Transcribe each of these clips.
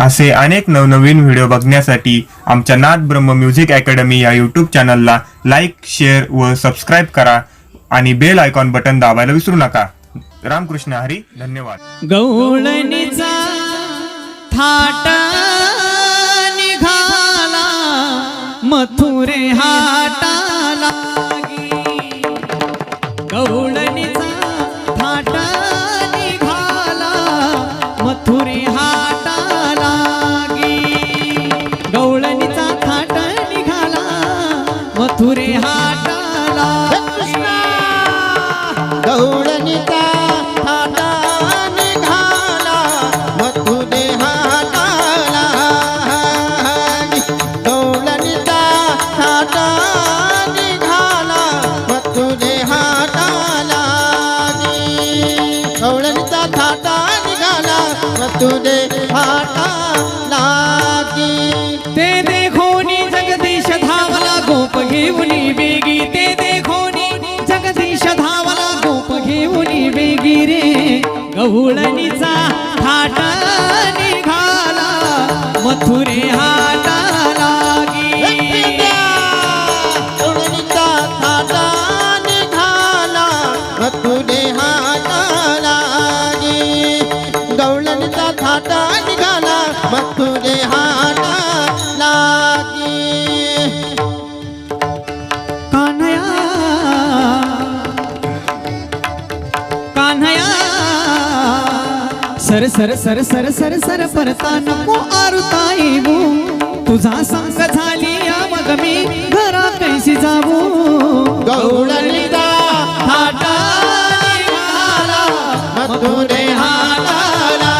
असे अनेक नवनवीन व्हिडिओ बघण्यासाठी आमच्या नाद ब्रह्म म्युझिक अकॅडमी या यूट्यूब चॅनलला लाईक शेअर व सबस्क्राईब करा आणि बेल आयकॉन बटन दाबायला विसरू नका. रामकृष्ण हरी धन्यवाद. गवळणीचा थाट निघाला मथुरे हाटाला गवळणीचा थाट निघाला मथुरे हा गौडनिता थाटा निघाला मथुरे हाताला गौडनिता थाटा निघाला मथुरे हाताला गौडनिता थाटा निघाला हाताला ते देखोनी जगदीश धावला गोप घेऊनी बेगी ते रे निघाला मथुरे हाटा लागी गौडनिता थाटा निघाला मथुरे हाताला गौडनिता थाटा निघाला मथुरे सर सर सर सर सर सर परता नको आरुता येऊ तुझा संग झाली या मग मी घरा कैसी जाऊ? गौडनिता थाटा निघाला मथुरे हाताला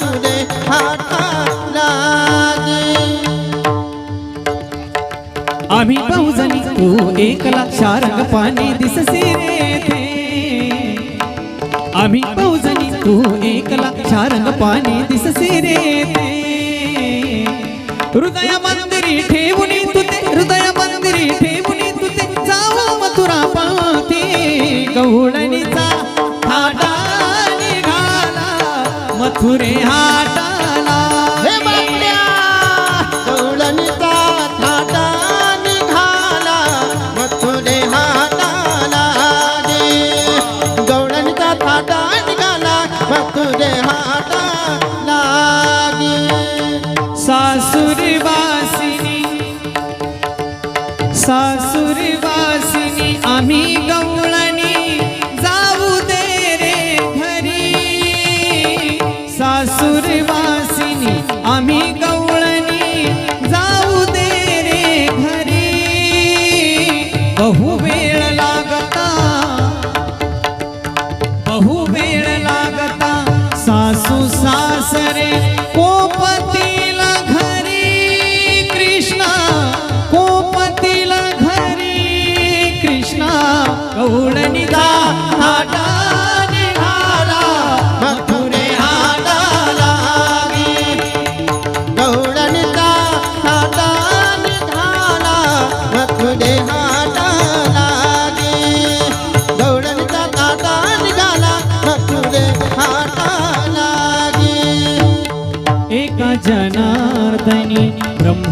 गौडनिता हाताला आम्ही बहुजनी तू एकला शारंग पाणी दिससे रे. थे आम्ही बहुजनी तू एकला शारंग पाणी दिससे रे. थे हृदय मथुरे हाटाला हे बापड्या गौडनिता थाटा निघाला मथुरे हाताला गौडनिता थाटा निघाला मथुरे हाताला सासुरी वासिनी सासुरी वासिनी वेळ लागता. सासू सासरे कोपतीला घरी कृष्णा कोपतीला घरी कृष्णा. गौडनिदा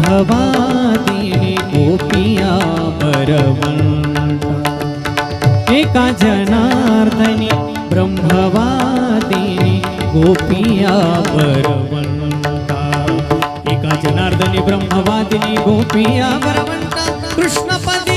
ब्रह्मवादिनी गोपिया बरवंता एका जनार्दनी ब्रह्मवादिनी गोपिया बरवंता एका जनार्दनी ब्रह्मवादिनी गोपिया बरवंता कृष्णपदी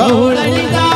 गवळणीचा